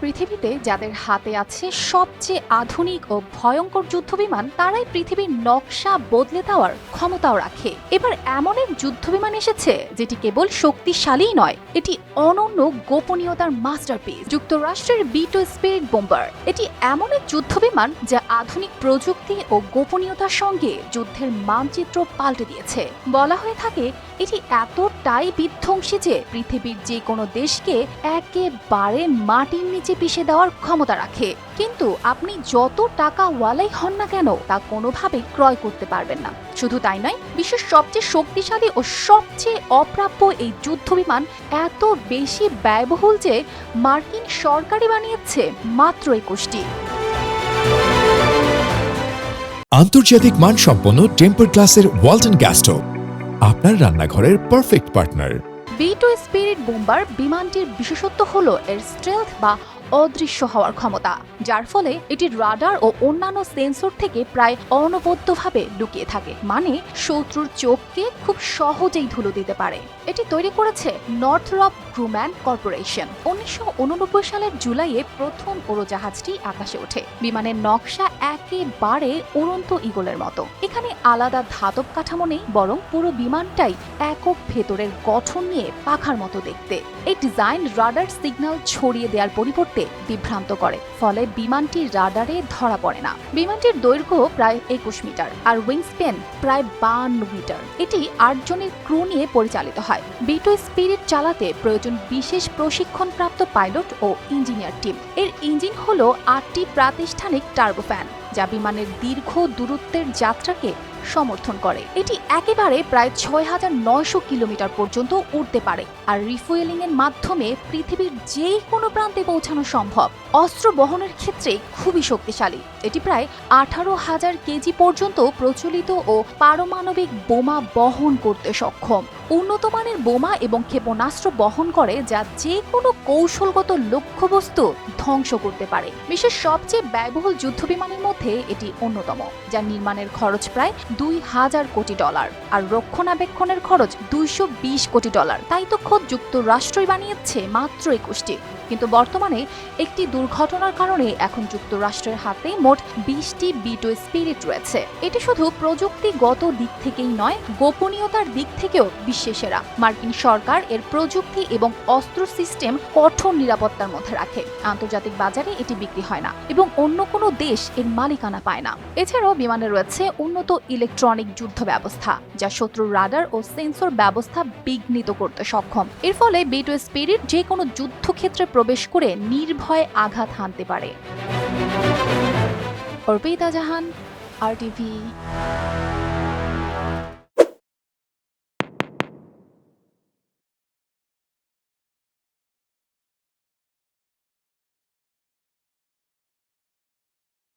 পৃথিবীতে যাদের হাতে আছে সবচেয়ে আধুনিক ও ভয়ঙ্কর যুদ্ধবিমান, তারাই পৃথিবীর নকশা বদলে দেওয়ার ক্ষমতাও রাখে। এবার এমন এক যুদ্ধবিমান এসেছে, যেটি কেবল শক্তিশালীই নয়, এটি অনন্য গোপনীয়তার মাস্টারপিস। যুক্তরাষ্ট্রের বিটো স্পিরিট বোম্বার, এটি এমন এক যুদ্ধবিমান যা আধুনিক প্রযুক্তি ও গোপনীয়তার সঙ্গে যুদ্ধের মানচিত্র পাল্টে দিয়েছে। বলা হয়ে থাকে, এটি এতটাই বিধ্বংসী যে পৃথিবীর যে কোনো দেশকে একেবারে মাটির নিচে পিষে দেওয়ার ক্ষমতা রাখে। কিন্তু আপনি যত টাকা ওয়ালাই হন না কেন তা কোনোভাবেই ক্রয় করতে পারবেন না। শুধু তাই নয় বিশ্বের সবচেয়ে শক্তিশালী ও সবচেয়ে অপ্রাপ্য এই যুদ্ধবিমান এত বেশি ব্যয়বহুল যে মার্কিন সরকারই বানিয়েছে মাত্র একুশটি। আন্তর্জাতিক মানসম্পন্ন টেম্পার ক্লাসের ওয়ালটন গ্যাস স্টোভ আপনার রান্নাঘরের perfect partner. B two spirit bomber বিমানটির বিশেষত্ব হলো এর স্ট্রেলথ বা অদৃশ্য হওয়ার ক্ষমতা, যার ফলে এটি রাডার ও অন্যান্য সেন্সর থেকে প্রায় অনবদ্যভাবে লুকিয়ে থাকে। মানে শত্রুর চোখকে খুব সহজেই ধুলো দিতে পারে। এটি তৈরি করেছে নর্থরপ গ্রুম্যান কর্পোরেশন। উনিশশো উননব্বই সালের জুলাইয়ে প্রথম উড়োজাহাজটি আকাশে ওঠে। বিমানের নকশা একেবারে উড়ন্ত ইগলের মতো। এখানে আলাদা ধাতব কাঠামো নেই, বরং পুরো বিমানটাই একক ভেতরের গঠন নিয়ে পাখার মতো দেখতে। এই ডিজাইন রাডার সিগন্যাল ছড়িয়ে দেওয়ার পরিবর্তে বিভ্রান্ত করে, ফলে বিমানটি রাডারে ধরা পড়ে না। বিমানটির দৈর্ঘ্য প্রায় একুশ মিটার আর উইংস্প্যান প্রায় বান্ন মিটার। এটি আটজনের ক্রু নিয়ে পরিচালিত হয়। বিটো স্পিরিট চালাতে প্রয়োজন বিশেষ প্রশিক্ষণপ্রাপ্ত পাইলট ও ইঞ্জিনিয়ার টিম। এর ইঞ্জিন হল আটটি প্রাতিষ্ঠানিক টার্বোফ্যান। যা বিমানের দীর্ঘ দূরত্বের যাত্রাকে সমর্থন করে। এটি একেবারে প্রায় ছয় হাজার নয়শো কিলোমিটার পর্যন্ত উড়তে পারে আর রিফুয়েলিং এর মাধ্যমে পৃথিবীর যে কোনো প্রান্তে পৌঁছানো সম্ভব। অস্ত্র বহনের ক্ষেত্রে খুবই শক্তিশালী। এটি প্রায় আঠারো হাজার কেজি পর্যন্ত প্রচলিত ও পারমাণবিক বোমা বহন করতে সক্ষম। উন্নত মানের বোমা এবং ক্ষেপণাস্ত্র বহন করে যা যে কোনো কৌশলগত লক্ষ্যবস্তু ধ্বংস করতে পারে। বিশ্বের সবচেয়ে ব্যয়বহুল যুদ্ধবিমানের মধ্যে এটি অন্যতম, যার নির্মাণের খরচ প্রায় দুই হাজার কোটি ডলার আর রক্ষণাবেক্ষণের খরচ দুইশো বিশ কোটি ডলার। তাই তো খোদ যুক্তরাষ্ট্রই বানিয়েছে মাত্র একুশটি। কিন্তু বর্তমানে একটি দুর্ঘটনার কারণে এখন যুক্তরাষ্ট্রের হাতে মোট বিশটি বিটো স্পিরিট রয়েছে। এটি শুধু প্রযুক্তিগত দিক থেকেই নয়, গোপনীয়তার দিক থেকেও বিশ্বে সেরা মার্কিন সরকার এর প্রযুক্তি এবং অস্ত্র সিস্টেম কঠোর নিরাপত্তার মধ্যে রাখে। আন্তর্জাতিক বাজারে এটি বিক্রি হয় না এবং অন্য কোনো দেশ এর মালিকানা পায় না। এছাড়াও বিমানে রয়েছে উন্নত ইলেকট্রনিক যুদ্ধ ব্যবস্থা, যা শত্রুর রাডার ও সেন্সর ব্যবস্থা বিঘ্নিত করতে সক্ষম। এর ফলে বিটো স্পিরিট যে কোনো যুদ্ধক্ষেত্রে প্রবেশ করে নির্ভয়ে আঘাত হানতে পারে। অর্পিতা জাহান আর টিভি